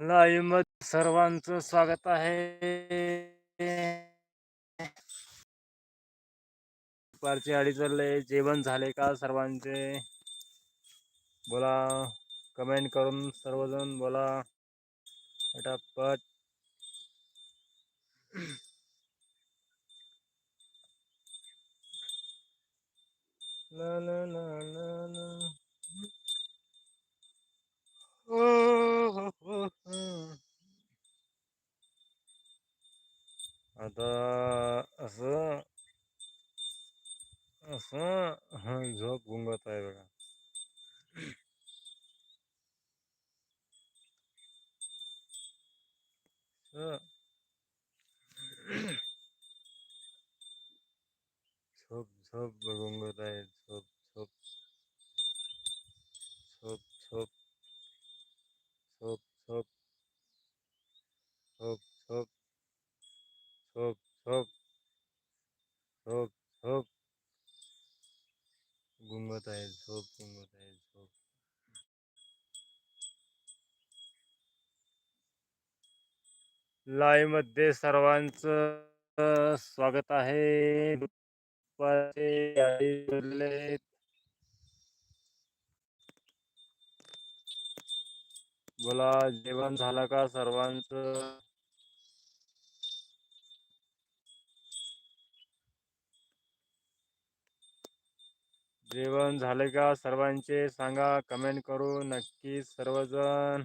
लाईव्हमध्ये सर्वांचं स्वागत आहे. दुपारची अडीच वाजले जेवण झाले का सर्वांचे? बोला कमेंट करून सर्वजण बोला. पटापट. ना ना ना ना ना. ओ, हो, हो, हो. आता असं असं झोप गुंगत आहे बघा. झोप झोप गुंगत आहे झोप झोप. झोप झोप. झोप झोप. झोप झोप. झोप झोप झोप झोप गुंगत आहे झोप गुंगत आहे झोप लाईव्हमध्ये सर्वांचं स्वागत आहे. दुपारचे बोला जेवण झालं का सर्वांचं? जेवण झाले का? सर्वांचे सांगा कमेंट करू. नक्की सर्वजण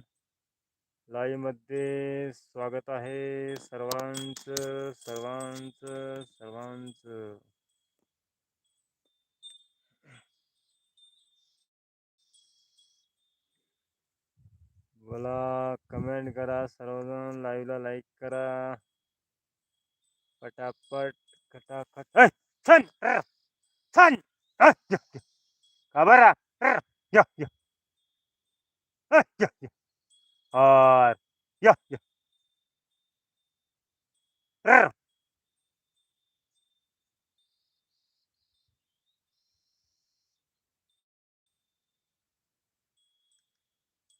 लाईव्हमध्ये स्वागत आहे. सर्वांचं सर्वांचं सर्वांचं. बोला कमेंट करा. सर्वजण लाईव्हला लाईक करा. पटापट खटाखट. छान छान खबर और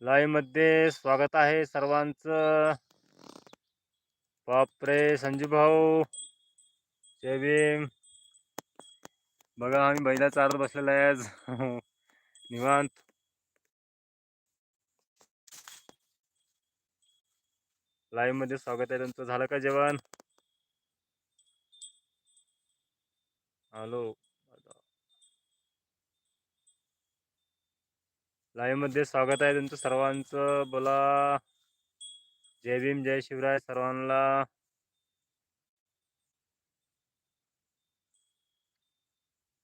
लाईव्हमध्ये स्वागत आहे सर्वांचं. बापरे संजू भाऊ जय भीम. बघा आम्ही बैला चारत बसलेला आहे आज. निवांत. लाईव्हमध्ये स्वागत आहे तुमचं. झालं का जेवण? हॅलो लाईव्हमध्ये स्वागत आहे तुमचं सर्वांचं. बोला. जय भीम जय शिवराय सर्वांना.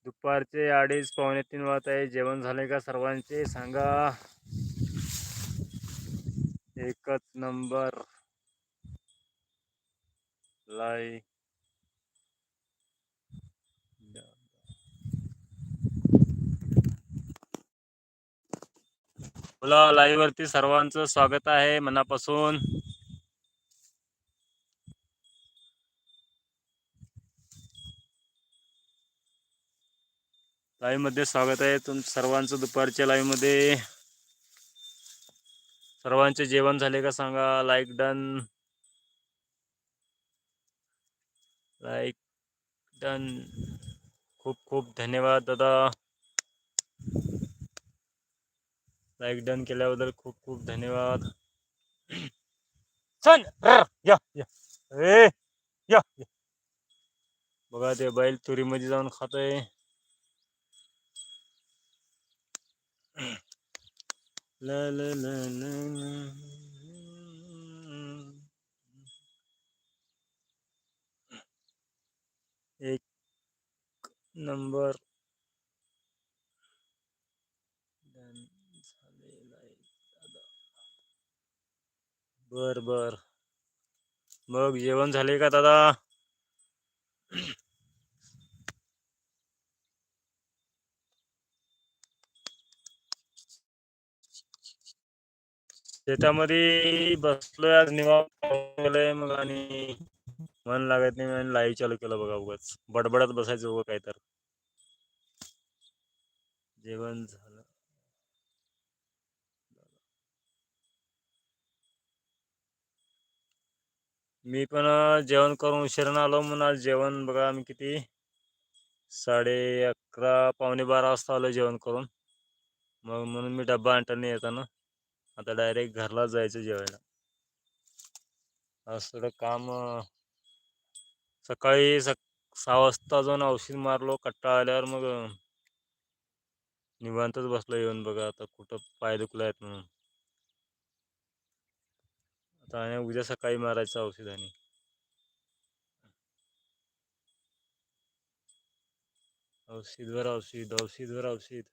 दुपारचे अडीच पावणे तीन वाजत आहे जेवण झाले का सर्वांचे? सांगा. एकच नंबर. लाई बोला लाईव्ह वरती सर्वांचं स्वागत आहे मनापासून. लाईव्हमध्ये स्वागत आहे. तुम सर्वांचं दुपारच्या लाईव्हमध्ये सर्वांचे जेवण झाले का सांगा? लाईक डन लाईक डन खूप खूप धन्यवाद दादा. लाईक डन केल्याबद्दल खूप खूप धन्यवाद. र, या या ए या या. बघा ते बैल तुरीमध्ये जाऊन खातोय. La la la la la. एक नंबर. बर बर. मग जेवण झाले का दादा? शेतामध्ये बसलोय आज निवांत. मग आणि मन लागत नाही आणि लाईव्ह चालू केलं बघा उगाच. बडबडत बसायचं उगं काय तर जेवण झालं. मी पण जेवण करून उशिरानं आलो म्हणून आज जेवण बघा आम्ही किती? साडे अकरा पावणे बारा वाजता आलो जेवण करून. मग म्हणून मी डब्बा आणताना येताना. आता डायरेक्ट घरला जायचं जेवायला. आज थोडं काम सकाळी सक सहा वाजता जाऊन औषध मारलो कट्टा आल्यावर मग निवांतच बसलो येऊन बघा आता कुठं पाय दुखला आहेत म्हणून. आता आणि उद्या सकाळी मारायचं औषध आणि. औषधवर औषध औषधवर औषध.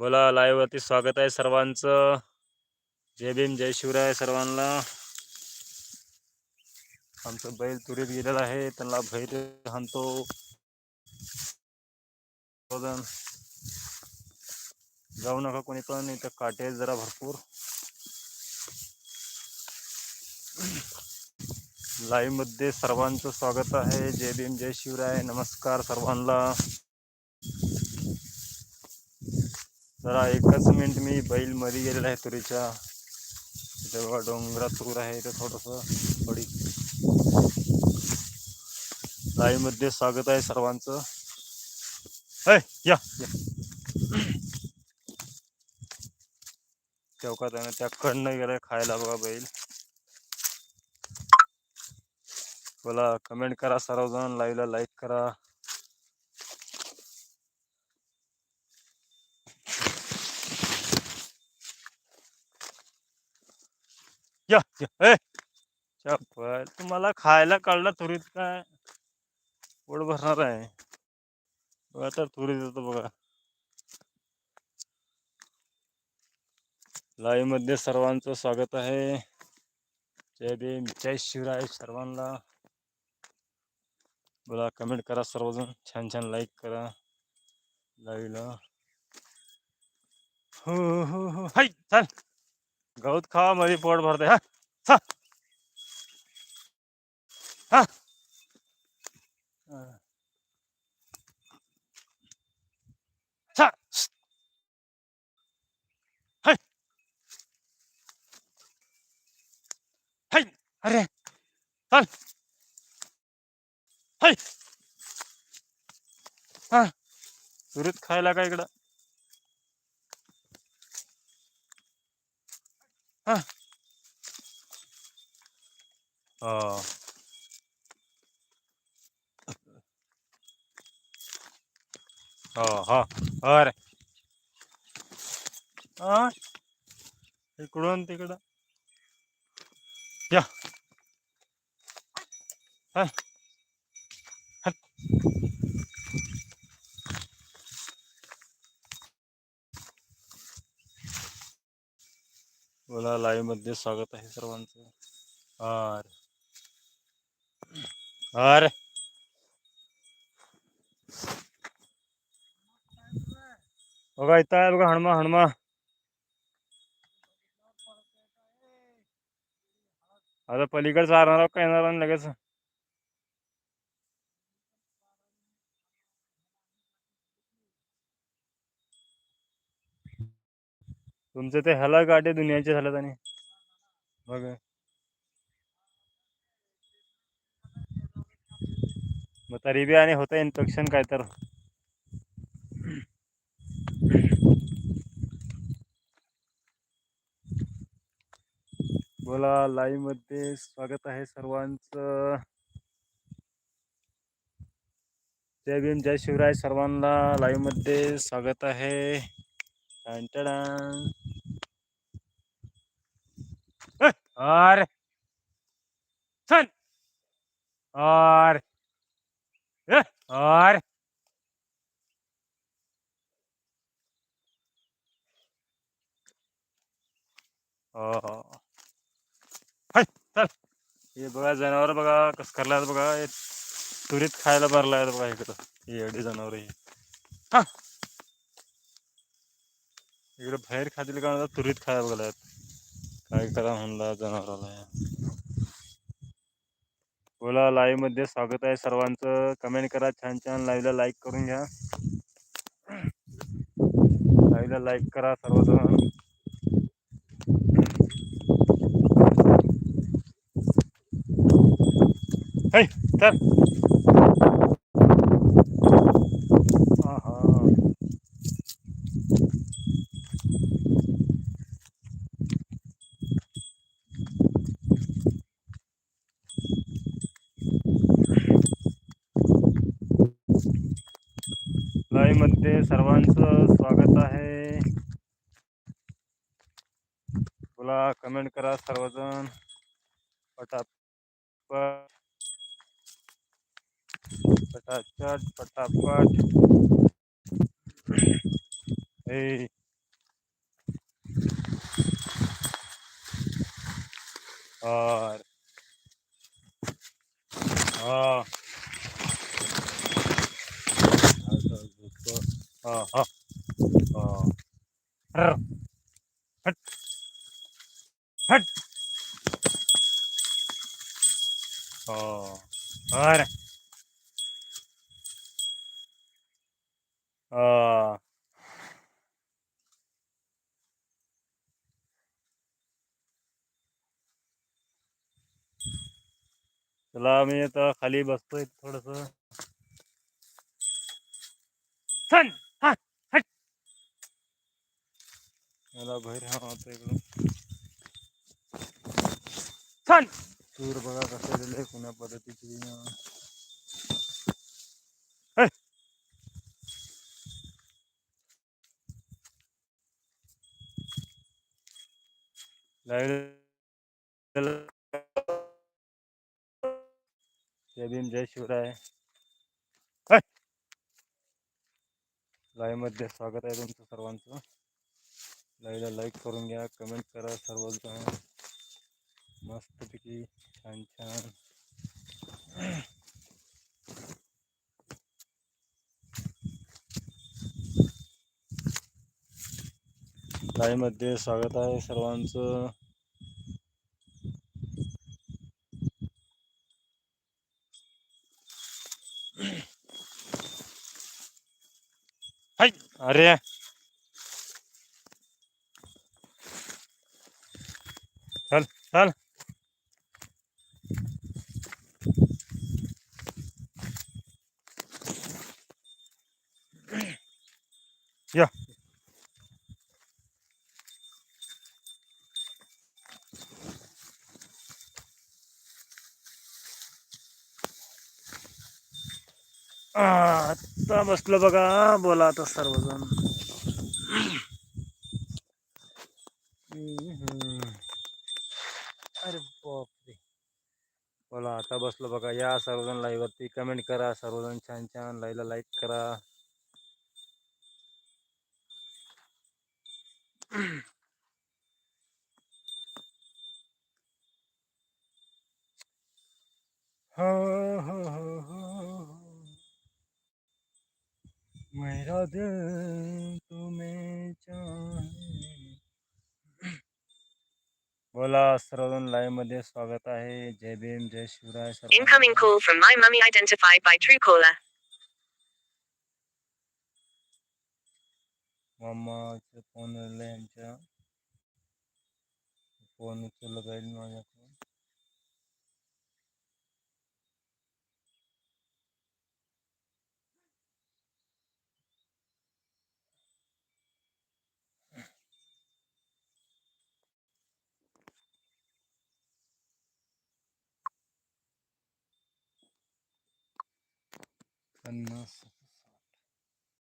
बोला live वरती स्वागत आहे सर्वांचं. जय भीम जय शिवराय सर्वांना. आमचं बैल तुरीत गेलेला आहे त्यांना भैर हाणतो जाऊ नका कोणी पण इथं काटे जरा भरपूर. लाईव्हमध्ये सर्वांचं स्वागत आहे. जय भीम जय शिवराय. नमस्कार सर्वांना. जरा एकच मिनिट मी बैलमध्ये गेलेला आहे तुरीच्या. जेव्हा बघा डोंगरात तूर आहे इथं थोडस थोडी. लाईव्हमध्ये स्वागत आहे सर्वांचं. ऐ, या. या. तेव्हा त्यानं? त्या गेलाय खायला बघा बैल. बोला कमेंट करा सर्वजण. लाईव्हला लाईक करा या या ए चप्पल. तुम्हाला खायला काढला तुरीत काय? पोट भरणार आहे. बघा तर तुरीत येतो बघा. लाईव्हमध्ये सर्वांचं स्वागत आहे. जय भीम जय शिवराय सर्वांना. बोला कमेंट करा सर्वजण. छान छान लाईक करा. लाईव्हला. हो हो हो. हो. हाय चाल. गवत खावा मध्ये पोट भरते हा. हा. हा. अरे. चल. हाय. हा. सुरीत खायला का इकडं हा हो हो हो हा. इकडून तिकडं. या. हा. बोला लाईव्हमध्ये स्वागत आहे सर्वांचं. अरे अरे बघा इथं आहे बघा हनुमा हनुमा आता पलीकडे चालणार का येणार आणि लगेच? तुमचं ते ह्याला गाठी दुनियाचे झाल्यात आणि बघ. मग तरी बी आणि होतं इन्फेक्शन काय तर बोला लाईव्हमध्ये स्वागत आहे सर्वांचं. जय भीम जय शिवराय सर्वांना. लाईव्हमध्ये स्वागत आहे. टन टडान. चल! हो. हो. हे बघा जनावर बघा कसं करलाय बघा. हे तुरीत खायला भरलाय बघा इकडं. हे एवढी जनावर हे हा. इकडे बाहेर खातील का म्हणतात तुरीत खायला बघलात काय करा म्हणला जनावराला. या. बोला लाईव्हमध्ये स्वागत आहे सर्वांचं. कमेंट करा छान छान. लाईव्हला लाईक करून घ्या. लाईव्हला लाईक करा सर्वजण. Hey, चलमध्ये सर्वांचं स्वागत आहे. बोला कमेंट करा सर्वजण. पटापट. पटाचट पटापट। हे और। हाँ। हाँ हाँ। हाँ। रर. हट। हट। हाँ। और। हाँ चला मी आता खाली बसतोय थोडस. हा हट. मला बाहेर हा आता इकडून चल. सूर बघा कसं दिलंय कोण्या पद्धतीची जय भीम जय शिवराय लाईव्ह मध्ये स्वागत आहे तुमचं सर्वांचं। लाईव्हला लाईक करून घ्या कमेंट करा सर्वजण मस्तपैकी छान छान. लाईव्ह मध्ये स्वागत आहे सर्वांचं. हाय. अरे. चल चल. या. आता बसलो बघा बोला आता सर्वजण. अरे बापरे. बोला आता बसलो बघा या सर्वजण लाईव्ह वरती. कमेंट करा सर्वजण छान छान लाईव्हला लाईक करा. हो. मेरा दिल तुम्हें चाहे बोला सर्वजण लाईव्हमध्ये स्वागत आहे जय भीम जय शिवराय Incoming सर्वांना. call from my mummy identified by Truecaller. मामाचे फोन आले यांच्या फोन उचलला जाईल माझ्याकडून Nossa.